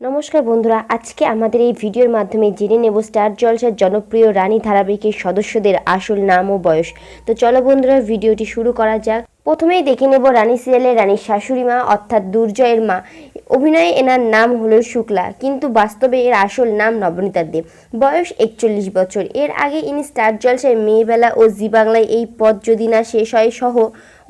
নমস্কার বন্ধুরা, আজকে আমাদের এই ভিডিওর মাধ্যমে জেনে নেব স্টার জলসার জনপ্রিয় রানী ধারাবাহিকের সদস্যদের আসল নাম ও বয়স। তো চলো বন্ধুরা, ভিডিওটি শুরু করা যাক। প্রথমেই দেখে নেব রানী সিরিয়ালের রানীর শাশুড়ি মা, অর্থাৎ দুর্জয়ের মা। অভিনয়ে এনার নাম হলো শুক্লা, কিন্তু বাস্তবে এর আসল নাম নবনীতা দেব বয়স একচল্লিশ বছর। এর আগে ইনি স্টার জলসায় মেয়েবেলা ও জি বাংলায় এই পদ যদি না শেষ হয়, সহ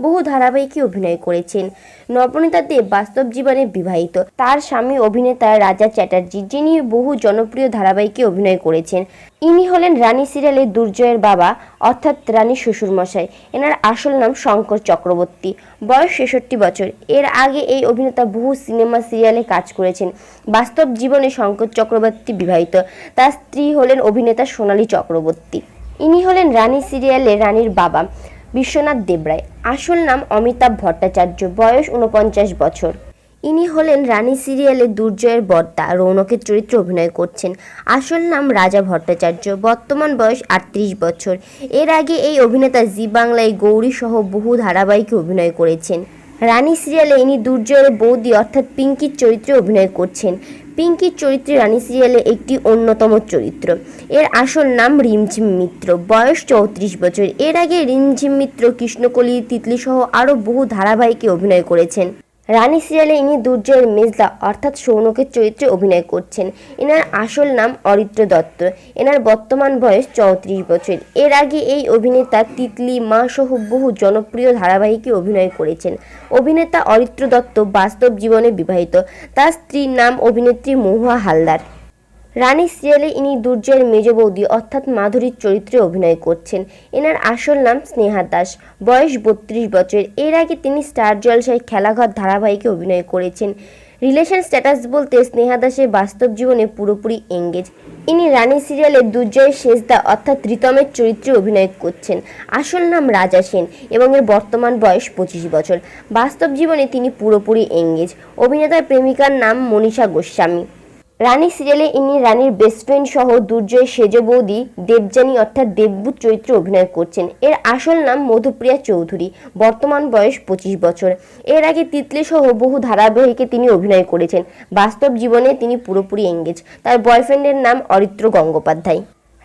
বহু ধারাবাহিকে অভিনয় করেছেন। নবনীতা দেব বাস্তব জীবনে বিবাহিত। তার স্বামী অভিনেতা রাজা চ্যাটার্জি, যিনি বহু জনপ্রিয় ধারাবাহিকে অভিনয় করেছেন। ইনি হলেন রানী সিরিয়ালের দুর্জয়ের বাবা, অর্থাৎ রানী শ্বশুরমশাই। এনার আসল নাম শঙ্কর চক্রবর্তী। বয়স ছেষট্টি বছর। এর আগে এই অভিনেতা বহু সিনেমা সিরিয়ালে কাজ করেছেন। বাস্তব জীবনে শঙ্কর চক্রবর্তী বিবাহিত। তার স্ত্রী হলেন অভিনেতা সোনালী চক্রবর্তী। ইনি হলেন রানী সিরিয়ালে রানীর বাবা। বিশ্বনাথ দেবরায়। আসল নাম অমিতাভ ভট্টাচার্য, বয়স উনপঞ্চাশ বছর। ইনি হলেন রানী সিরিয়ালে দুর্জয়ের বর্দা রৌনকের চরিত্রে অভিনয় করছেন। আসল নাম রাজা ভট্টাচার্য, বর্তমান বয়স আটত্রিশ বছর। এর আগে এই অভিনেতা জি বাংলায় গৌরী সহ বহু ধারাবাহিকে অভিনয় করেছেন। রানী সিরিয়ালে ইনি দুর্জয়ের বৌদি অর্থাৎ পিঙ্কির চরিত্রে অভিনয় করছেন। পিঙ্কির চরিত্রে রানী সিরিয়ালে একটি অন্যতম চরিত্র। এর আসল নাম রিমঝিম মিত্র। বয়স চৌত্রিশ বছর। এর আগে রিমঝিম মিত্র কৃষ্ণকলি তিতলি সহ আরও বহু ধারাবাহিকে অভিনয় করেছেন। রানী সিরিয়ালে ইনি দুর্জয়ের মেজদা, অর্থাৎ সৌনকের চরিত্রে অভিনয় করছেন। এনার আসল নাম অরিত্র দত্ত। এনার বর্তমান বয়স চৌত্রিশ বছর। এর আগে এই অভিনেতা তিতলি, মা সহ বহু জনপ্রিয় ধারাবাহিকে অভিনয় করেছেন। অভিনেতা অরিত্র দত্ত বাস্তব জীবনে বিবাহিত। তার স্ত্রীর নাম অভিনেত্রী মহুয়া হালদার। রানী সিরিয়ালে ইনি দুর্জয়ের মেজ বৌদি, অর্থাৎ মাধুরীর চরিত্রে অভিনয় করছেন। এনার আসল নাম স্নেহা দাস। বয়স বত্রিশ বছর। এর আগে তিনি স্টার জলসায় খেলাঘর ধারাবাহিকে অভিনয় করেছেন। রিলেশন স্ট্যাটাস বলতে স্নেহা দাসের বাস্তব জীবনে পুরোপুরি এঙ্গেজ। ইনি রানী সিরিয়ালে দুর্জয়ের শেষদা, অর্থাৎ রিতমের চরিত্রে অভিনয় করছেন। আসল নাম রাজা সেন এবং এর বর্তমান বয়স পঁচিশ বছর। বাস্তব জীবনে তিনি পুরোপুরি এঙ্গেজ। অভিনেতার প্রেমিকার নাম মনীষা গোস্বামী। রানী সিরিয়ালে ইনি রানীর বেস্ট ফ্রেন্ড সহ দুর্জয় সেজ বৌদি, দেবযানী অর্থাৎ দেবভূত চরিত্রে অভিনয় করছেন। এর আসল নাম মধুপ্রিয়া চৌধুরী, বর্তমান বয়স পঁচিশ বছর। এর আগে তিতলি সহ বহু ধারাবাহিকে তিনি অভিনয় করেছেন। বাস্তব জীবনে তিনি পুরোপুরি এঙ্গেজ তার বয়ফ্রেন্ডের নাম অরিত্র গঙ্গোপাধ্যায়।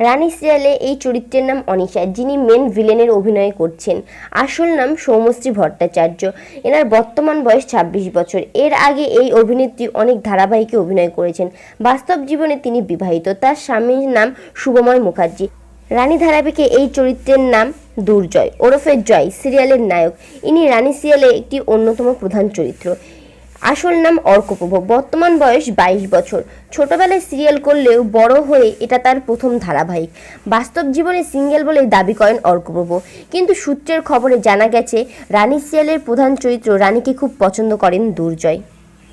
রানী সিরিয়ালে এই চরিত্রের নাম অনিশা, যিনি মেন ভিলেনের অভিনয় করছেন। আসল নাম সৌমশ্রী ভট্টাচার্য। এনার বর্তমান বয়স ছাব্বিশ বছর। এর আগে এই অভিনেত্রী অনেক ধারাবাহিকে অভিনয় করেছেন। বাস্তব জীবনে তিনি বিবাহিত। তার স্বামীর নাম শুভময় মুখার্জি। রানী ধারাবাহিকে এই চরিত্রের নাম দুর্জয়, ওরফে জয়, সিরিয়ালের নায়ক। ইনি রানী সিরিয়ালে একটি অন্যতম প্রধান চরিত্র। আসল নাম অর্কপ্রভ। বর্তমান বয়স বাইশ বছর। ছোটবেলায় সিরিয়াল করলেও বড় হয়ে এটা তার প্রথম ধারাবাহিক। বাস্তব জীবনে সিঙ্গেল বলে দাবি করেন অর্কপ্রভ। কিন্তু সূত্রের খবরে জানা গেছে, রানী সিরিয়ালের প্রধান চরিত্র রানীকে খুব পছন্দ করেন দুর্জয়।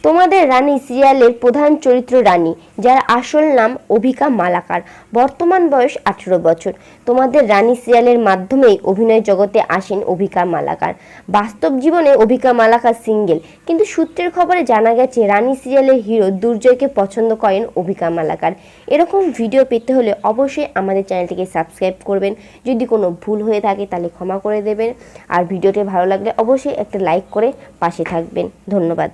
তোমাদের রানী সিরিয়ালের প্রধান চরিত্র রানী, যার আসল নাম অভিকা মালাকার। বর্তমান বয়স আঠেরো বছর। তোমাদের রানী সিরিয়ালের মাধ্যমেই অভিনয় জগতে আসেন অভিকা মালাকার। বাস্তব জীবনে অভিকা মালাকার সিঙ্গেল, কিন্তু সূত্রের খবরে জানা গেছে, রানী সিরিয়ালের হিরো দুর্জয়কে পছন্দ করেন অভিকা মালাকার। এরকম ভিডিও পেতে হলে অবশ্যই আমাদের চ্যানেলটিকে সাবস্ক্রাইব করবেন। যদি কোনো ভুল হয়ে থাকে তাহলে ক্ষমা করে দেবেন। আর ভিডিওটি ভালো লাগলে অবশ্যই একটা লাইক করে পাশে থাকবেন। ধন্যবাদ।